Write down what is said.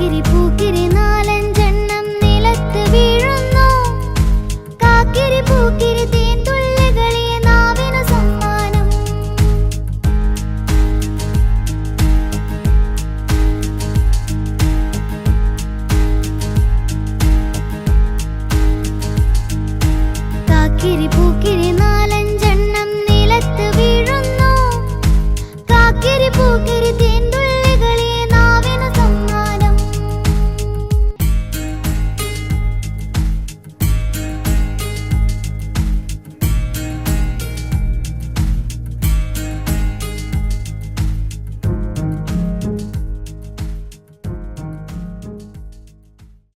പൂക്കിരി പൂക്കിരി നാലഞ്ചെണ്ണം നിലത്ത് വീഴുന്നു. കാക്കിരി പൂക്കിരി തേൻതുള്ളികളെ പൂക്കിരി